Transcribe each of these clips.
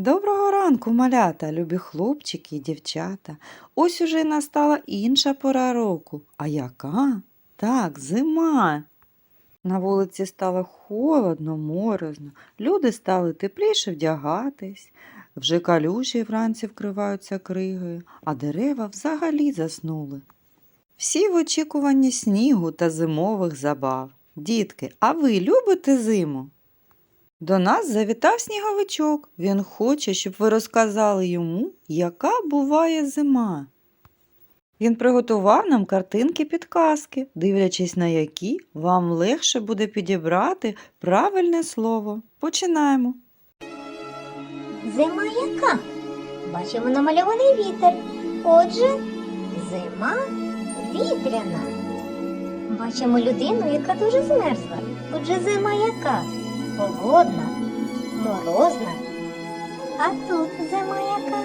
Доброго ранку, малята, любі хлопчики і дівчата. Ось уже настала інша пора року. А яка? Так, зима. На вулиці стало холодно, морозно. Люди стали тепліше вдягатись. Вже калюжі вранці вкриваються кригою, а дерева взагалі заснули. Всі в очікуванні снігу та зимових забав. Дітки, а ви любите зиму? До нас завітав сніговичок. Він хоче, щоб ви розказали йому, яка буває зима. Він приготував нам картинки підказки, дивлячись на які вам легше буде підібрати правильне слово. Починаємо. Зима яка? Бачимо намальований вітер. Отже, зима вітряна. Бачимо людину, яка дуже змерзла. Отже, зима яка? Холодна, морозна. А тут зима яка?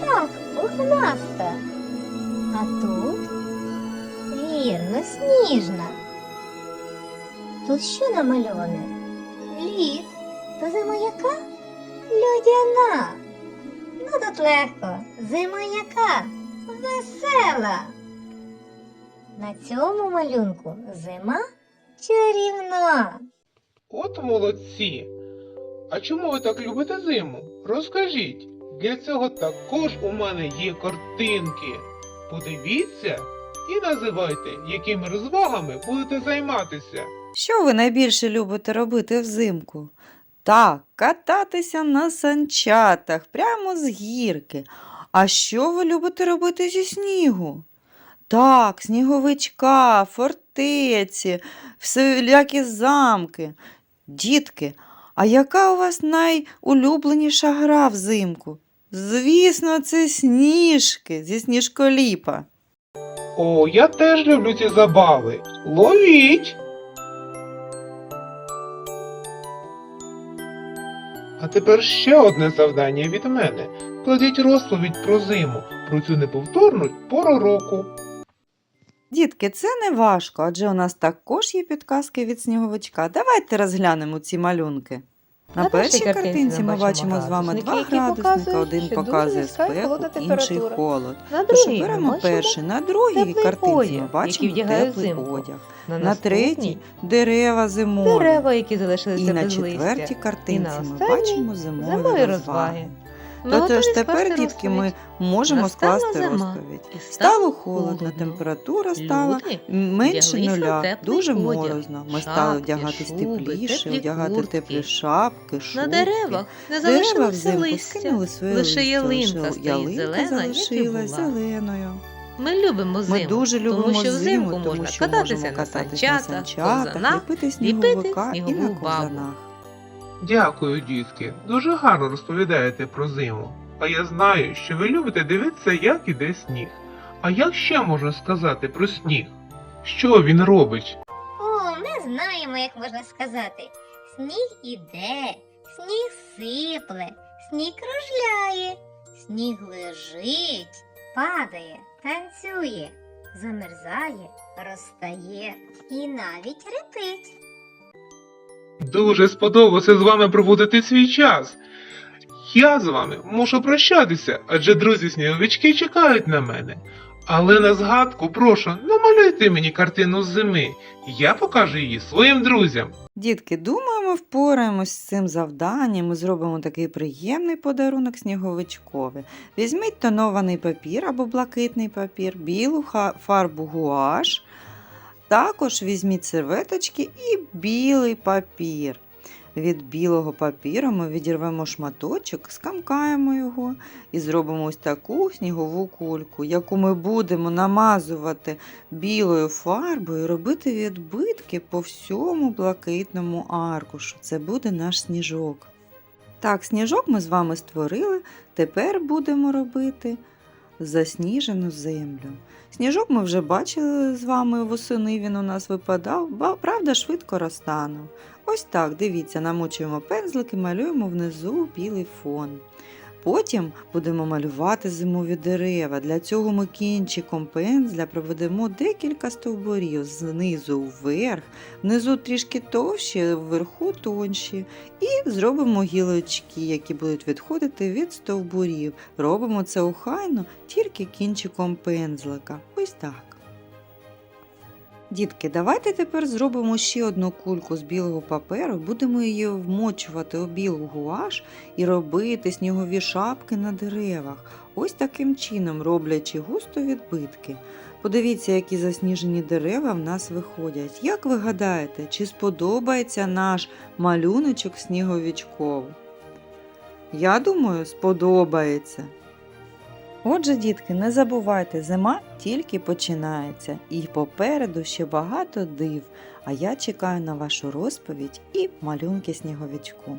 Так, пухнаста. А тут вірно, сніжна. Тут що намальоване? Лід. То зима яка? Людяна. Ну тут легко. Зима яка? Весела. На цьому малюнку зима чарівна. От молодці! А чому ви так любите зиму? Розкажіть. Для цього також у мене є картинки. Подивіться і називайте, якими розвагами будете займатися. Що ви найбільше любите робити взимку? Так, кататися на санчатах прямо з гірки. А що ви любите робити зі снігу? Так, сніговичка, фортеці, всілякі замки. Дітки, а яка у вас найулюбленіша гра взимку? Звісно, це сніжки зі сніжколіпа. О, я теж люблю ці забави. Ловіть! А тепер ще одне завдання від мене. Кладіть розповідь про зиму, про цю неповторну пору року. Дітки, це не важко, адже у нас також є підказки від сніговичка. Давайте розглянемо ці малюнки. На, На першій картинці картинці ми бачимо з вами два градусника. Один показує спеку, інший холод. На Тож беремо перший, на другій картинці ми бачимо теплий одяг. На, На третій дерева зимові. дерева, які залишилися І на четвертій картинці ми бачимо Зимові розваги. Ми Тож тепер, дітки, ми можемо Настала скласти зима, розповідь. Стало холодно, температура стала Люди менше вдяглися в нуля, теплий дуже одяг, морозно. Ми стали шапки, вдягатись шуби, тепліше, теплі вдягати куртки. теплі шапки, шубки. На деревах не Дерева залишилося взимку листя. скинули своє лише листя, ялинка лише стоїть ялинка зелена, як і залишилась була. зеленою. Ми любимо зиму, Ми дуже любимо тому що зиму, взимку тому можна що кататися можемо на кататись на санчатах, санчатах, ковзанах, ліпити сніговика і на снігову бабу. ковзанах. Дякую, дітки. Дуже гарно розповідаєте про зиму. А я знаю, що ви любите дивитися, як іде сніг. А як ще можна сказати про сніг? Що він робить? О, ми знаємо, як можна сказати. Сніг іде, сніг сипле, сніг кружляє, сніг лежить, падає, танцює, замерзає, розтає і навіть репить. Дуже сподобалося з вами проводити свій час. Я з вами мушу прощатися, адже друзі сніговички чекають на мене. Але на згадку прошу, намалюйте мені картину з зими. Я покажу її своїм друзям. Дітки, думаю, ми впораємось з цим завданням. Ми зробимо такий приємний подарунок сніговичкові. Візьміть тонований папір або блакитний папір, білу фарбу гуаш. Також візьміть серветочки і білий папір. Від білого папіру ми відірвемо шматочок, скамкаємо його і зробимо ось таку снігову кульку, яку ми будемо намазувати білою фарбою, і робити відбитки по всьому блакитному аркушу. Це буде наш сніжок. Так, сніжок ми з вами створили. Тепер будемо робити засніжену землю. Сніжок ми вже бачили з вами восени, він у нас випадав, правда, швидко розтанув. Ось так, дивіться, намочуємо пензлики, малюємо внизу білий фон. Потім будемо малювати зимові дерева. Для цього ми кінчиком пензля проведемо декілька стовбурів знизу вверх, внизу трішки товщі, вверху тонші. І зробимо гілочки, які будуть відходити від стовбурів. Робимо це охайно тільки кінчиком пензлика. Ось так. Дітки, давайте тепер зробимо ще одну кульку з білого паперу, будемо її вмочувати у білу гуаш і робити снігові шапки на деревах, ось таким чином роблячи густо відбитки. Подивіться, які засніжені дерева в нас виходять. Як ви гадаєте, чи сподобається наш малюночок сніговичковий? Я думаю, сподобається. Отже, дітки, не забувайте, зима тільки починається, і попереду ще багато див. А я чекаю на вашу розповідь і малюнки сніговичку.